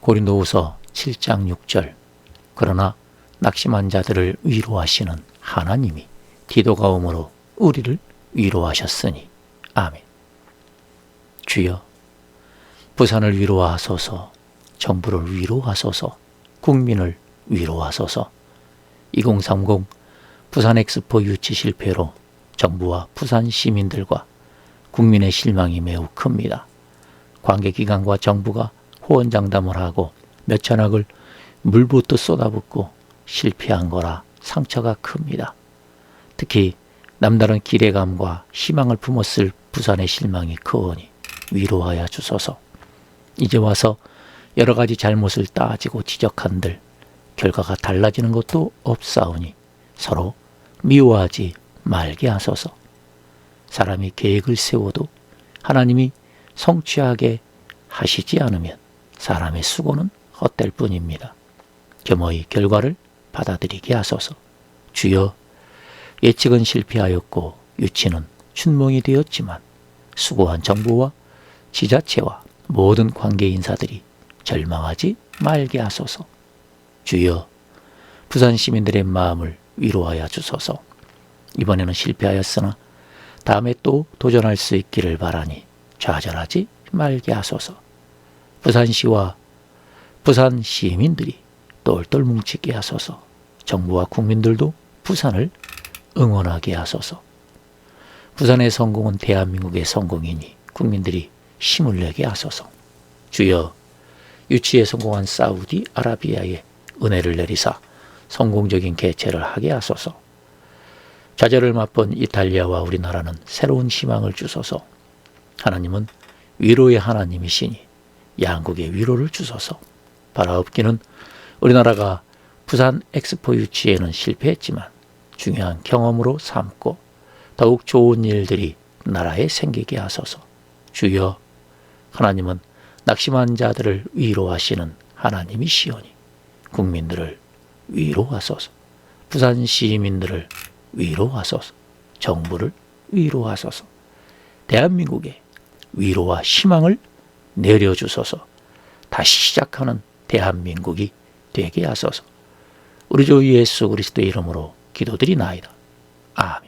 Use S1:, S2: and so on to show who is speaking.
S1: 고린도후서 7장 6절 그러나 낙심한 자들을 위로하시는 하나님이 디도가 오므로 우리를 위로하셨으니 아멘. 주여 부산을 위로하소서 정부를 위로하소서 국민을 위로하소서 2030 부산 엑스포 유치 실패로 정부와 부산 시민들과 국민의 실망이 매우 큽니다. 관계기관과 정부가 호언장담을 하고 몇 천억을 물붓듯 쏟아붓고 실패한 거라 상처가 큽니다. 특히 남다른 기대감과 희망을 품었을 부산의 실망이 크오니 위로하여 주소서. 이제 와서 여러 가지 잘못을 따지고 지적한들 결과가 달라지는 것도 없사오니 서로 미워하지 말게 하소서. 사람이 계획을 세워도 하나님이 성취하게 하시지 않으면 사람의 수고는 헛될 뿐입니다. 겸허히 결과를 받아들이게 하소서. 주여 예측은 실패하였고 유치는 춘몽이 되었지만 수고한 정부와 지자체와 모든 관계 인사들이 절망하지 말게 하소서. 주여 부산 시민들의 마음을 위로하여 주소서. 이번에는 실패하였으나 다음에 또 도전할 수 있기를 바라니 좌절하지 말게 하소서. 부산시와 부산 시민들이 똘똘 뭉치게 하소서. 정부와 국민들도 부산을 응원하게 하소서. 부산의 성공은 대한민국의 성공이니 국민들이 힘을 내게 하소서. 주여 유치에 성공한 사우디 아라비아에 은혜를 내리사 성공적인 개최를 하게 하소서. 좌절을 맛본 이탈리아와 우리나라는 새로운 희망을 주소서. 하나님은 위로의 하나님이시니 양국의 위로를 주소서. 바라옵기는 우리나라가 부산 엑스포 유치에는 실패했지만 중요한 경험으로 삼고 더욱 좋은 일들이 나라에 생기게 하소서. 주여 하나님은 낙심한 자들을 위로하시는 하나님이시오니 국민들을 위로하소서. 부산 시민들을 위로하소서. 정부를 위로하소서. 대한민국에 위로와 희망을 내려주소서. 다시 시작하는 대한민국이 되게 하소서. 우리 주 예수 그리스도의 이름으로 기도드리나이다. 아멘.